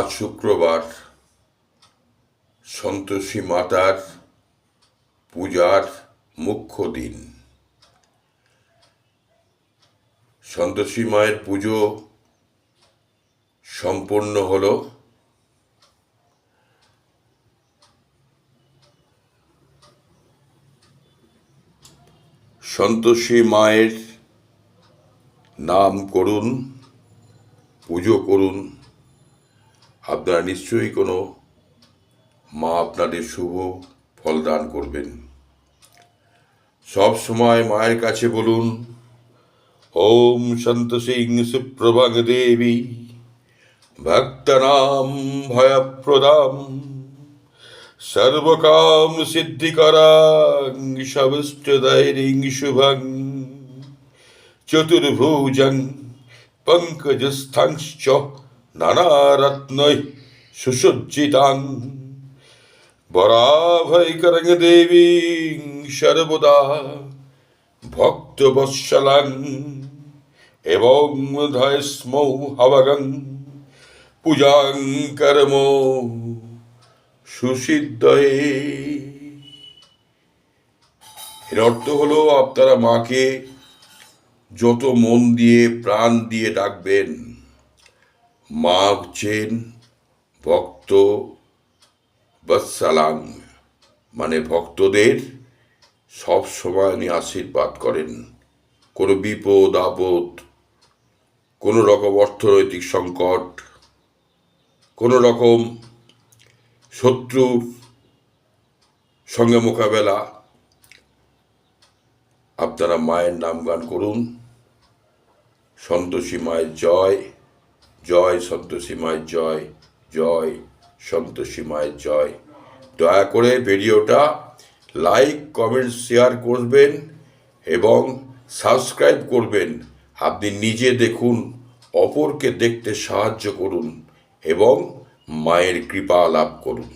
আজ শুক্রবার সন্তোষী মাতার পূজার মুখ্য দিন। সন্তোষী মায়ের পুজো সম্পন্ন হলো। সন্তোষী মায়ের নাম করুন, পুজো করুন। আপনারা নিশ্চয়ই কোনো মা আপনাদের শুভ ফল দান করবেন। সব সময় মায়ের কাছে বলুন, ওম সন্তোষিং সুপ্রভাগ দেবী, ভক্তনাম ভয়প্রদাম, সর্বকাম সিদ্ধিকরাং সবষ্টদৈরিং শুভং, চতুর্ভুজং, পঙ্কজস্থাংশ্চ নানারত্নৈ সুসজ্জিতাং বরাভৈকরং দেবীং সর্বদা ভক্তবৎসলাং এবং ধয়স্মৌ হবগং পূজাং কর্ম সুসিদ্ধয়ে। এর অর্থ হলো আপনারা মাকে যত মন দিয়ে, প্রাণ দিয়ে ডাকবেন মা হচ্ছেন ভক্ত বৎসালাং মানে ভক্তদের সব সময় উনি আশীর্বাদ করেন কোনো বিপদ আপদ কোনো রকম অর্থনৈতিক সংকট কোনো রকম শত্রুর সঙ্গে মোকাবেলা আপনারা মায়ের নাম গান করুন। সন্তোষী মায়ের জয়। জয় সন্তোষী মায়ের জয় জয় সন্তোষী মায়ের জয়। দয়া করে ভিডিওটা লাইক, কমেন্ট, শেয়ার করবেন এবং সাবস্ক্রাইব করবেন। আপনি নিজে দেখুন, অপরকে দেখতে সাহায্য করুন এবং মায়ের কৃপা লাভ করুন।